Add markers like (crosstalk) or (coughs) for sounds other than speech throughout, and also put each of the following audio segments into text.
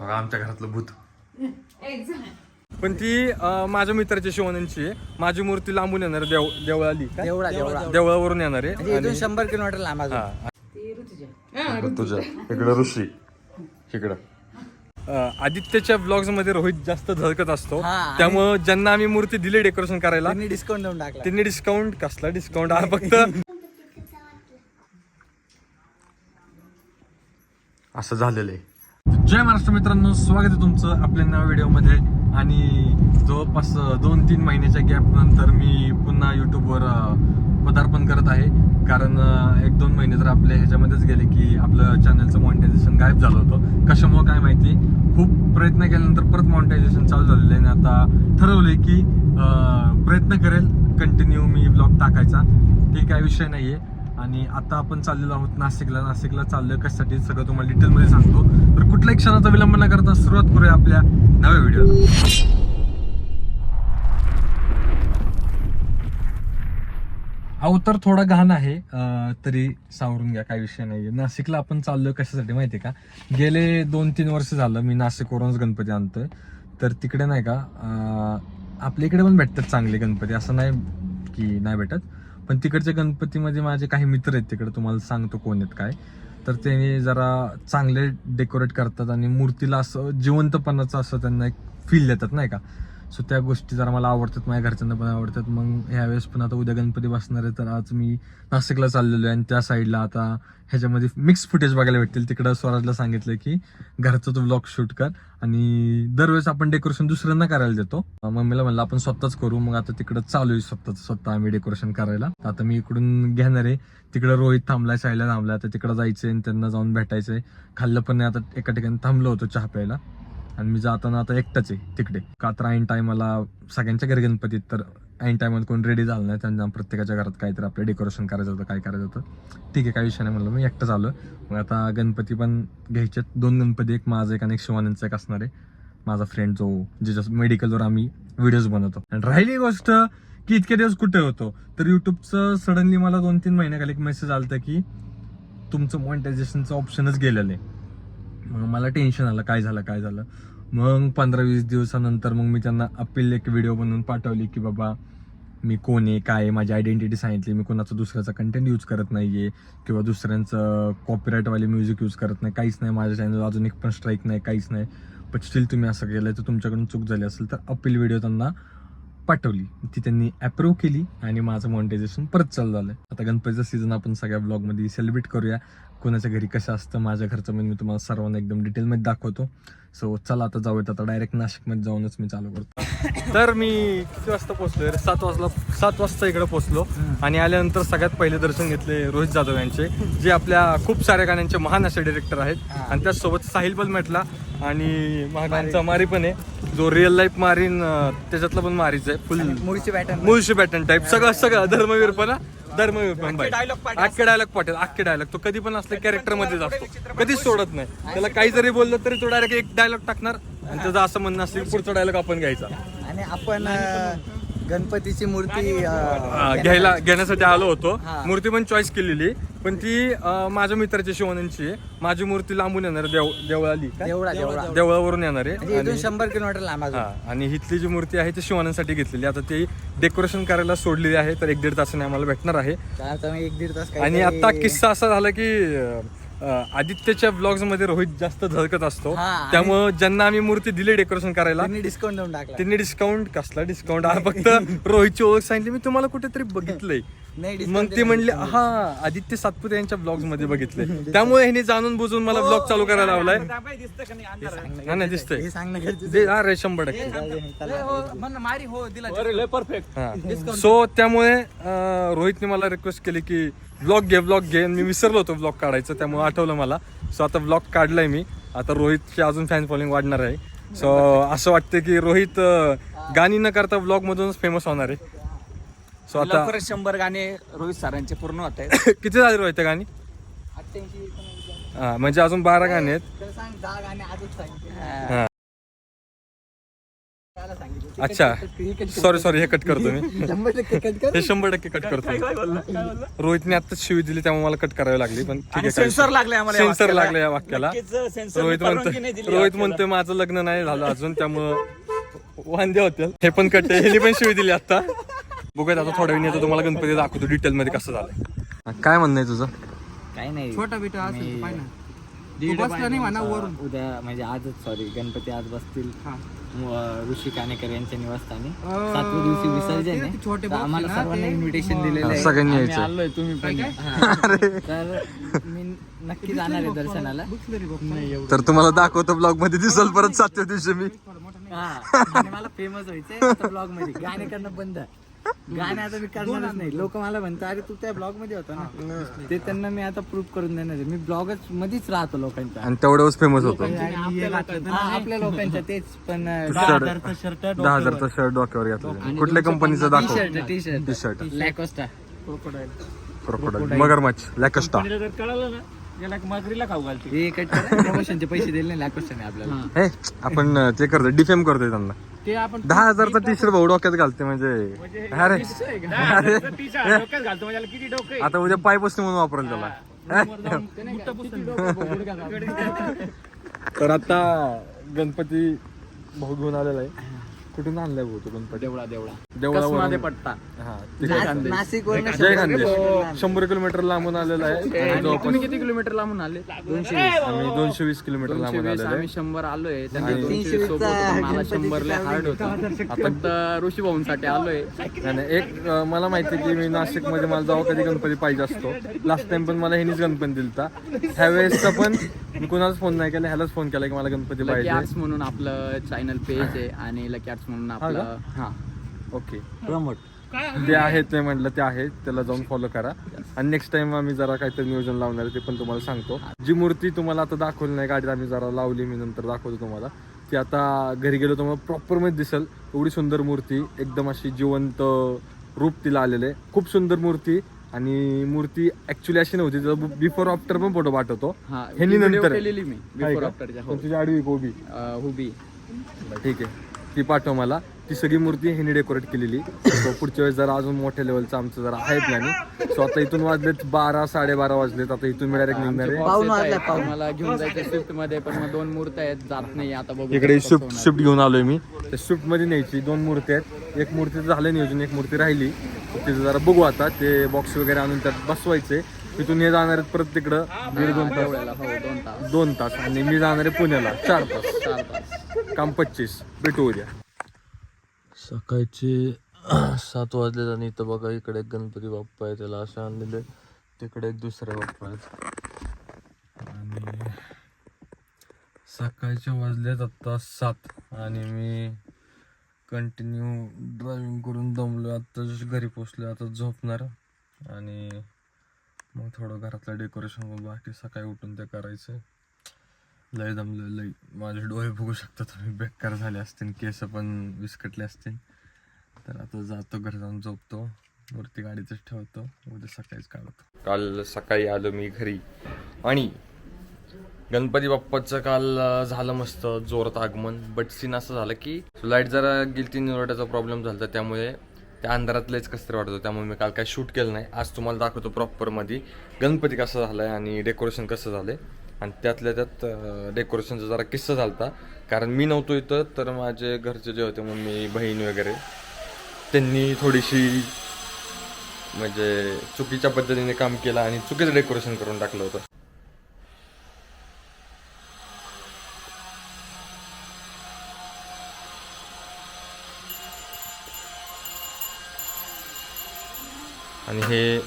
बघा आमच्या घरातलं भूत. पण ती अं, माझ्या मित्राची शिवणींची आहे माझी मूर्ती लांबून येणार आहे देव देवळाली? देवळा देवळा देवळावरून येणार आहे. म्हणजे शंभर किलोमीटर लांब अजून. हा. ती ऋतुजा. तुझ्या. इकडं ऋषी. इकडं. अं, आदित्यच्या ब्लॉग्समध्ये रोहित जास्त झळकत असतो. हा, आणि- त्यामुळं ज्यांना आम्ही मूर्ती दिली डेकोरेशन करायला त्यांनी डिस्काउंट देऊन टाकला. त्यांनी डिस्काउंट कसला डिस्काउंट हा फक्त (laughs) असं झालेलं आहे. जय महाराष्ट्र मित्रांनो स्वागत आहे तुमचं आपल्या नव्या व्हिडिओमध्ये. आणि जवळपास दोन तीन महिन्याच्या गॅप नंतर मी पुन्हा यूट्यूबवर पदार्पण करत आहे. कारण एक दोन महिने तर आपल्या ह्याच्यामध्येच गेले की आपलं चॅनलचं मॉनिटायझेशन गायब झालं होतं. कशामुळं काय माहिती? खूप प्रयत्न केल्यानंतर परत मॉनिटायझेशन चालू झालेलं आहे. आणि आता ठरवले की प्रयत्न करेल कंटिन्यू मी ब्लॉग टाकायचा. ते काय विषय नाही आहे आणि आता आपण चाललेलो आहोत नाशिकला. नाशिकला चाललोय कशासाठी? सगळं तुम्हाला डिटेलमध्ये सांगतो. तर कुठल्याही क्षणाचा विलंब न करता सुरुवात करूया आपल्या नव्या व्हिडिओला अवतर थोडा घाण आहे. तरी सावरून घ्या काही विषय नाहीये. नाशिकला आपण चाललोय कशासाठी माहितीये का? गेले दोन तीन वर्ष झालं मी नाशिकवरूनच गणपती आणतोय. तर तिकडे नाही का आपल्या इकडे पण भेटतात चांगले गणपती. असं नाही की नाही भेटत. पण तिकडच्या गणपतीमध्ये माझे काही मित्र आहेत तिकडे तुम्हाला सांगतो कोण आहेत काय. तर ते जरा चांगले डेकोरेट करतात आणि मूर्तीला असं जिवंतपणाचं असं त्यांना एक फील देतात नाही का. सो त्या गोष्टी जरा मला आवडतात माझ्या घरच्यांना पण आवडतात. मग ह्यावेळेस पण आता उद्या गणपती बसणार आहे तर आज मी नाशिकला चाललेलो आहे आणि त्या साईडला आता ह्याच्यामध्ये मिक्स फुटेज बघायला भेटतील. तिकडं स्वराजला सांगितलं की घरचा तो ब्लॉग शूट कर आणि दरवेळेस आपण डेकोरेशन दुसऱ्यांना करायला देतो. मम्मीला म्हणलं आपण स्वतःच करू. मग आता तिकडं चालू आहे स्वतःच स्वतः आम्ही डेकोरेशन करायला. आता मी इकडून घेणार आहे. तिकडं रोहित थांबलाय साईला थांबलाय. आता तिकडं जायचंय आणि त्यांना जाऊन भेटायचंय. खाल्लं पण नाही आता एका ठिकाणी थांबलो होतो चहा प्यायला. आणि मी जाताना आता एकटाच आहे तिकडे. का तर ऐन टायमाला सगळ्यांच्या घरी गणपतीत तर ऐन टायमाला कोण रेडी झालं नाही त्यांना प्रत्येकाच्या घरात काहीतरी आपलं डेकोरेशन करायचं होतं काय करायचं होतं. ठीक आहे काही विषय नाही म्हणलं मी एकटंच आलो मग आता गणपती पण घ्यायचे दोन गणपती एक माझा एक आणि एक शिवानंदचा एक असणार आहे. माझा फ्रेंड जो ज्याच्या मेडिकलवर आम्ही व्हिडिओज बनवतो. आणि राहिली गोष्ट की इतके दिवस कुठे होतो? तर युट्यूबचं सडनली मला दोन तीन महिन्याखाली एक मेसेज आलता की तुमचं मॉनिटायझेशनचं ऑप्शनच गेलेलं आहे. मग मला टेन्शन आलं काय झालं काय झालं. मग पंधरा वीस दिवसानंतर मग मी त्यांना अपील एक व्हिडिओ बनवून पाठवली की बाबा मी कोण आहे काय आहे माझी आयडेंटिटी सांगितली. मी कोणाचा दुसऱ्याचा कंटेंट यूज करत नाही आहे किंवा दुसऱ्यांचं कॉपीराईटवाले म्युझिक यूज करत नाही. काहीच नाही माझ्या चॅनल अजून एक पण स्ट्राईक नाही काहीच नाही. पण स्टील तुम्ही असं केलं तर तुमच्याकडून चूक झाली असेल तर अपील व्हिडिओ त्यांना पाठवली. ती त्यांनी अप्रूव्ह केली आणि माझं मॉनिटायझेशन परत चालू झालं आता गणपतीचं सीझन आपण सगळ्या ब्लॉगमध्ये सेलिब्रेट करूया. कोणाच्या घरी कसं असतं माझ्या घरचं म्हणजे मी तुम्हाला सर्वांना एकदम डिटेलमध्ये दाखवतो. सो चला आता जाऊयात आता डायरेक्ट नाशिकमध्ये जाऊनच मी चालू करतो. तर मी किती वाजता पोहोचलो सात वाजला सात वाजता इकडे पोहोचलो. आणि आल्यानंतर सगळ्यात पहिले दर्शन घेतले रोहित जाधव यांचे जे आपल्या खूप साऱ्या गाण्यांचे महान असे डिरेक्टर आहेत. आणि त्याचसोबत साहिल पण म्हटला आणि महागांचा मारी पण आहे. जो रिअल लाईफ मारीन त्याच्यातला पण मारीच आहे. फुल मुळची पॅटर्न मुळशी पॅटर्न टाईप सगळं सगळं धर्मवीर हा. पण बाई. अख्खे डायलॉग पाटील अख्खे डायलॉग तो कधी पण असले कॅरेक्टरमध्ये असतो कधीच सोडत नाही. त्याला काही जरी बोललं तरी तो डायरेक्ट एक डायलॉग टाकणार आणि त्याचं असं म्हणणं असेल की पुढचा डायलॉग आपण घ्यायचा. आणि आपण गणपतीची मूर्ती अं, अं, घ्यायला घेण्यासाठी आलो होतो. हा. मूर्ती पण चॉईस केलेली. पण ती अं, माझ्या मित्राची शिवणींची. आहे माझी मूर्ती लांबून येणार आहे, देव देवळाली का? देवळा देवळा देवळावरून येणार आहे. म्हणजे इथून आणि- शंभर किलोमीटर लांब अजून. हा आणि इथली जी मूर्ती आहे ती शिवानांसाठी घेतलेली. आता ती डेकोरेशन करायला सोडलेली आहे तर एक दीड तासाने आम्हाला भेटणार आहे. तर आता मी एक दीड तास आणि काहीतरी- आता किस्सा असा झाला की अं, आदित्यच्या ब्लॉग्समध्ये रोहित जास्त झळकत असतो. हा, त्यामुळं ज्यांना आम्ही मूर्ती दिली डेकोरेशन करायला त्यांनी डिस्काउंट देऊन टाकला. त्यांनी डिस्काउंट कसला डिस्काउंट हा फक्त रोहितची ओळख सांगितली. मी तुम्हाला कुठेतरी बघितलंय. (laughs) नाही मग ते म्हणले. हा आदित्य सातपुते यांच्या ब्लॉग्समध्ये बघितले (laughs) त्यामुळे ह्याने जाणून बुजून मला ब्लॉग चालू करायला लावलाय. हा नाही दिसतंय. हे सांगणं गरजेचं दे हा रे शंभर टक्के. सो त्यामुळे रोहितने मला रिक्वेस्ट केली की ब्लॉग घे ब्लॉग घे. मी विसरलो होतो ब्लॉग काढायचं त्यामुळे आठवलं मला. सो आता ब्लॉग काढलाय मी. आता रोहितची अजून फॅन फॉलोइंग वाढणार आहे. सो असं वाटतं की रोहित गाणी न करता ब्लॉग मधूनच फेमस होणार आहे. सो आता लवकरच शंभर गाणे रोहित सरांचे पूर्ण होत आहेत. (coughs) किती झाले रोहित गाणी? अठ्ठ्याऐंशी. हा म्हणजे अजून बारा गाणी आहेत. तर सांग दहा गाणे आजच सांगितले हा. अच्छा. सॉरी सॉरी हे कट करतो. मी. (laughs) शंभर टक्के कट कर हे शंभर टक्के कट करतो. रोहितने आता शिवी दिली त्यामुळे मला कट करावी लागली पण ठीक आहे सेन्सर लागले आम्हाला या सेन्सर वाक्याला. लागले या वाक्याला. नक्कीच रोहित परवानगी नाही दिली म्हणतोय या रोहित वाक्याला. म्हणतोय माझं लग्न नाही झालं अजून त्यामुळं वांदे होते हे पण कट ह्यानी पण शिवी दिली आता बघूयात आता थोड्या वेळ तुम्हाला गणपती दाखवतो डिटेल मध्ये कसं झालंय. काय म्हणणं आहे तुझं? काही नाही. छोटा बिटा असेल ना तू बसला नाही म्हणा वरून. उद्या म्हणजे आजच सॉरी गणपती आज बसतील. हा. ऋषी कानेकर यांच्या निवासस्थानी. सातव्या दिवशी विसर्जन आहे. छोटे तर box आम्हाला सर्वांना इन्व्हिटेशन दिलेलं आहे. सगळ्यांनी आम्ही. आलोय तुम्ही पण? हा. (laughs) तर मी नक्की जाणार आहे दर्शनाला. तर तुम्हाला दाखवतो ब्लॉगमध्ये दिसल परत सातव्या दिवशी मी. हा. आणि मला फेमस व्हायचंय ब्लॉगमध्ये. गाणे करणं बंद. गाणे आता मी करणारच नाही. लोक मला म्हणतात अरे तू त्या ब्लॉगमध्ये होता ना. ते त्यांना मी आता प्रूव्ह करून देणार आहे. मी ब्लॉगच मध्येच राहतो लोकांच्या. आणि तेवढ्याच फेमस होतो. हे आपल्या लोकांच्या तेच पण शर्ट दहा हजारचा शर्ट डोक्यावर. घेतला कुठल्या कंपनीचं दाखव. Shirt T shirt T shirt Lacoste crocodile मगरमच्छ. लॅकस्टा कळालं ना याला मगरीला खाऊ घालते. हे कट करा? प्रमोशनचे पैसे दिले नाही लॅकोस्टाने आपल्याला. हे. आपण अं, ते करतोय डिफेम करतोय त्यांना. ते आपण दहा हजारचा टी शर्ट भाऊ डोक्यात घालते म्हणजे. अरे. अरे. डोक्यात घालतो म्हणजे याला किती डोकं आहे? आता उद्या पाय पुसणे म्हणून वापरेल त्याला. (laughs) तर आता गणपती भाऊ घेऊन आलेला आहे. कुठून आणलाय भाऊ तो गणपती? देवळा देवळा. देवळावरून पट्टा? हा तिकडे. नाशिक. जय खानदेश शंभर किलोमीटर लांबून आलेला आहे. आणि जवळपास तुम्ही किती किलोमीटर लांबून आले? दोनशे आम्ही दोनशे वीस. किलोमीटर लांबून आलेलो आहे. आम्ही शंभर आलोय. त्यांना आणि- दोनशे वीस सोबत होतं. मला शंभरला हार्ड होतं. फक्त ऋषी भाऊंसाठी आलोय. एक अं, मला माहिती आहे की मी नाशिकमध्ये मला जेव्हा कधी गणपती पाहिजे असतो. लास्ट टाइम पण मला ह्यानीच गणपती दिलता. ह्या वेळेसचा पण मी कुणालाच फोन नाही केला ह्यालाच फोन केला की मला गणपती लकी पाहिजे. म्हणून आपलं चॅनल पेज आहे आणि लकी आर्ट्स म्हणून आपलं हा. ओके. प्रमोट जे आहे ते म्हटलं ते आहे त्याला जाऊन फॉलो करा. आणि नेक्स्ट टाइम आम्ही जरा काहीतरी नियोजन लावणार आहे ते पण तुम्हाला सांगतो. जी मूर्ती तुम्हाला आता दाखवली नाही गाडीत आम्ही जरा लावली मी नंतर दाखवतो तुम्हाला. ती आता घरी गेलो तुम्हाला प्रॉपरमध्ये दिसेल. एवढी सुंदर मूर्ती एकदम अशी जिवंत रूप तिला आलेलं आहे. खूप सुंदर मूर्ती. आणि मूर्ती ऍक्च्युली अशी नव्हती तिचा बिफोर आफ्टर पण फोटो पाठवतो. हा ह्यांनी नंतर. हो. तुझी आडवी हुबी ठीक आहे. ती पाठव मला. ती सगळी मूर्ती ह्यांनी डेकोरेट केलेली. सो पुढच्या वेळेस जरा अजून मोठ्या लेवलचं आमचं जरा आहे प्लॅनिंग सो आता इथून वाजलेत बारा साडेबारा वाजलेत. आता इथून मी डायरेक्ट निघणार आहे. पाऊण वाजला, मला. घेऊन जायचं स्विफ्टमध्ये पण मग दोन मूर्त आहेत जात नाही आता बघू इकडे कसं स्विफ्ट होणार. स्विफ्ट घेऊन आलोय मी. त्या स्विफ्टमध्ये न्यायची दोन मूर्ती आहेत. एक मूर्ती झालं नियोजन एक मूर्ती राहिली. तिचं जरा बघू आता. ते बॉक्स वगैरे आणून त्यात बसवायचे तिथून हे जाणार आहेत परत तिकडं. दीड दोन तास. हो दोन तास. दोन तास. आणि मी जाणार आहे पुण्याला. चार तास. चार तास. काम पच्चीस. भेटू उद्या सकाळचे सात वाजले आणि इथं बघा इकडे एक गणपती बाप्पा आहे त्याला असं आणलेले तिकडे एक दुसरे बाप्पा आहेत. आणि सकाळचे वाजलेत आत्ता सात. आणि मी कंटिन्यू ड्रायव्हिंग करून दमलो आत्ता जशी घरी पोचलो आता झोपणार. आणि मग थोडं घरातलं डेकोरेशन बाकी सकाळी उठून ते करायचं. लय जमलं लय. माझे डोळे बघू शकता तुम्ही बेकार झाले असतील केस पण विस्कटले असतील. तर आता जातो घरी जाऊन झोपतो. वरती गाडीतच ठेवतो उद्या सकाळीच काढतो. काल सकाळी आलो मी घरी. आणि गणपती बाप्पाचं काल झालं मस्त जोरात आगमन. बट सीन असं झालं की लाइट जरा गिलती निवडायचा प्रॉब्लेम झाला त्यामुळे त्या अंधारातलेच कसं वाटतं त्यामुळे मी काल काय शूट केलं नाही. आज तुम्हाला दाखवतो प्रॉपरमध्ये गणपती कसं झालं आहे आणि डेकोरेशन कसं झालं आहे आणि त्यातल्या त्यात डेकोरेशनचा जरा किस्सा झाला होता कारण मी नव्हतो इथं तर माझे घरचे जे होते मम्मी बहीण वगैरे त्यांनी थोडीशी म्हणजे चुकीच्या पद्धतीने काम केलं आणि चुकीचं डेकोरेशन करून टाकलं होतं. आणि हे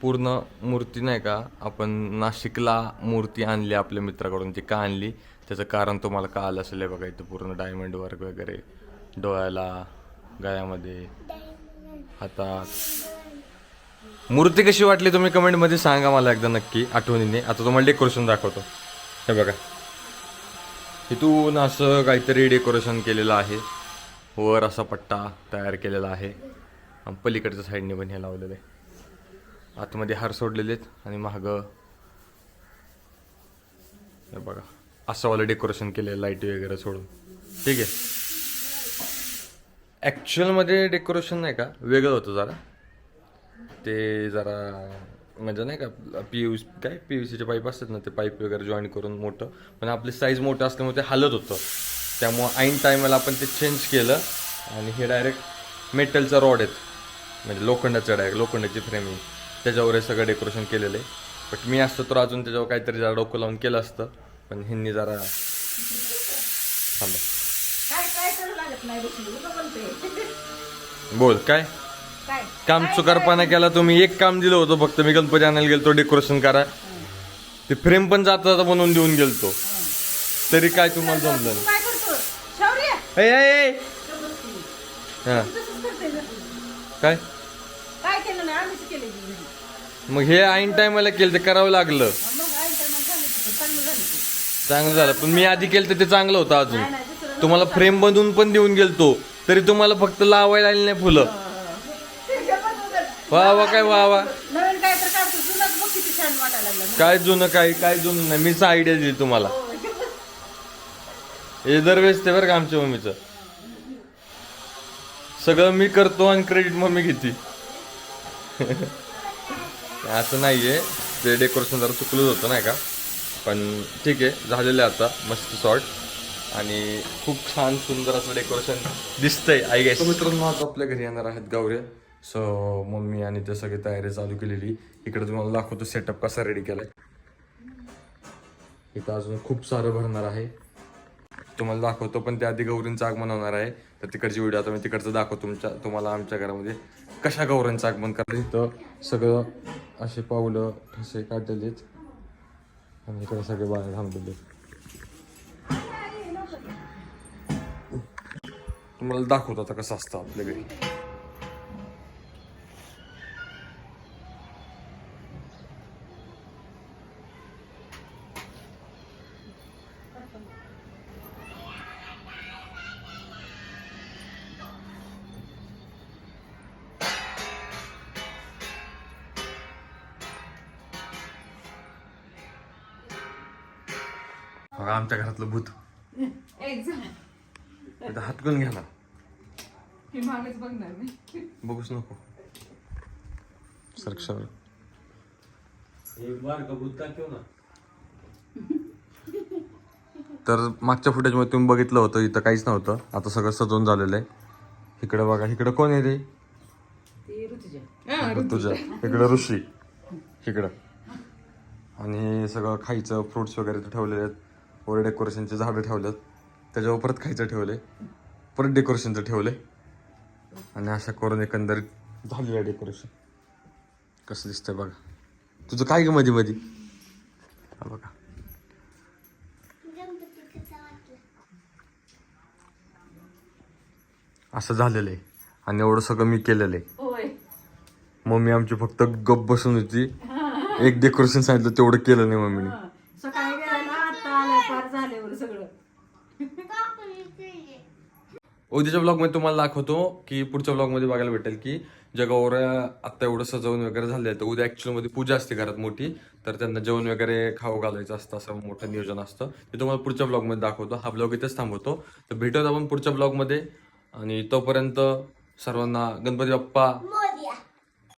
पूर्ण मूर्ती नाही का आपण नाशिकला मूर्ती आणली आपल्या मित्राकडून ती का आणली? त्याचं कारण तुम्हाला का आलं असेल बघा इथं पूर्ण डायमंड वर्क वगैरे डोळ्याला गळ्यामध्ये हातात. मूर्ती कशी वाटली तुम्ही कमेंटमध्ये सांगा मला एकदा नक्की आठवणीने. आता तुम्हाला डेकोरेशन दाखवतो. हे बघा. इथून असं काहीतरी डेकोरेशन केलेलं आहे. वर असा पट्टा तयार केलेला आहे. पलीकडच्या साईडने पण हे लावलेलं आहे. आतमध्ये हार सोडलेले आहेत आणि महाग हे बघा असं वालं डेकोरेशन केलं आहे लाइट वगैरे सोडून. ठीक आहे. ॲक्च्युअलमध्ये डेकोरेशन नाही का? वेगळं होतं जरा. ते जरा म्हणजे नाही का पी यू काय? पी यू सीचे पाईप असतात ना ते पाईप वगैरे जॉईन करून मोठं. पण आपली साईज मोठं असल्यामुळे ते हालत होतं. त्यामुळं ऐन टायमाला आपण ते चेंज केलं आणि हे डायरेक्ट मेटलचा रॉड आहेत. म्हणजे लोखंडाचं डायरेक्ट लोखंडाची फ्रेमिंग त्याच्यावर हे सगळं डेकोरेशन केलेलं आहे. बट मी असतं तर अजून त्याच्यावर काहीतरी जरा डोकं लावून केलं असतं. पण ह्यांनी जरा थांबा. काय काय बोल काय? काय? काम चुकारपणा केला तुम्ही. एक काम दिलं होतं फक्त. मी गणपती आणायला गेलतो डेकोरेशन करा. ते फ्रेम पण जाता जाता बनवून देऊन गेलतो. तरी काय तुम्हाला जमलं तू मग हे ऐन टायमाला केलं ते करावं लागलं. चांगलं झालं पण मी आधी केलं तर ते चांगलं होतं अजून. तुम्हाला फ्रेम बनवून पण देऊन गेलतो. तरी तुम्हाला फक्त लावायला आली नाही फुलं. वा वा काय वा वा. काय जुनं काय काय जुनं नाही. मीच आयडिया दिली तुम्हाला. हे. दरवेळेस ते बरं का आमच्या मम्मीचं. सगळं मी करतो आणि क्रेडिट मम्मी घेते. (laughs) असं नाहीये. ते डेकोरेशन जरा चुकलंच होतं नाही का? पण ठीक आहे झालेलं आहे आता मस्त शॉर्ट आणि खूप छान सुंदर असं डेकोरेशन दिसतंय आई गॅस मित्रांनो आज आपल्या घरी येणार आहेत गावरे सो मम्मी आणि ते सगळी तयारी चालू केलेली. इकडे तुम्हाला दाखवतो सेटअप कसा रेडी केलाय. इथं अजून खूप सारं भरणार आहे. तुम्हाला दाखवतो पण त्याआधी गौरींचं आगमन होणार आहे. तर तिकडची व्हिडिओ आता मी तिकडचं दाखवतो तुमच्या तुम्हाला आमच्या घरामध्ये कशा गौरांचं आगमन करायचं. इथं सगळं असे पावलं ठसे काढलेलेच आणि इकडे सगळे बाहेर थांबलेले. तुम्हाला दाखवतो आता कसं असतं आपल्या घरी. बघा आमच्या घरातलं भूत. हातकून घ्या ना. मागच बघणार नाही बघूच नको. सरक्षर तर मागच्या फुटेजमध्ये तुम्ही बघितलं होतं इथं काहीच नव्हतं. आता सगळं सजवून झालेलं आहे. इकडे बघा इकडे कोण आहे रे? ते ऋतुजा. इकडं तुझ्या इकडं ऋषी. इकडं. आणि हे सगळं खायचं फ्रुट्स वगैरे ठेवलेले आहेत. वर डेकोरेशनचे झाडं ठेवलेत त्याच्यावर परत खायचं ठेवले परत डेकोरेशनचं ठेवले आणि अशा करून एकंदरीत झालेलं आहे डेकोरेशन कसं दिसतंय बघा. तुझं काय ग मध्ये मध्ये बघा. असं झालेलं आहे आणि एवढं सगळं मी केलेलं आहे मम्मी आमची फक्त गप बसून होती. एक डेकोरेशन सांगितलं तेवढं केलं नाही मम्मीने सकाळी गेला आता आलं फार झाल्यावर सगळं. उद्याच्या ब्लॉगमध्ये तुम्हाला दाखवतो की पुढच्या ब्लॉगमध्ये बघायला भेटेल की जगावर आता एवढं सजवून वगैरे झालंय तर उद्या ऍक्च्युअलमध्ये पूजा असते घरात मोठी तर त्यांना जेवण वगैरे खाऊ घालायचं असतं असं मोठं नियोजन असतं. ते तुम्हाला पुढच्या ब्लॉगमध्ये दाखवतो. हा ब्लॉग इथेच थांबवतो. तर भेटत आपण पुढच्या ब्लॉगमध्ये. आणि तोपर्यंत सर्वांना गणपती बाप्पा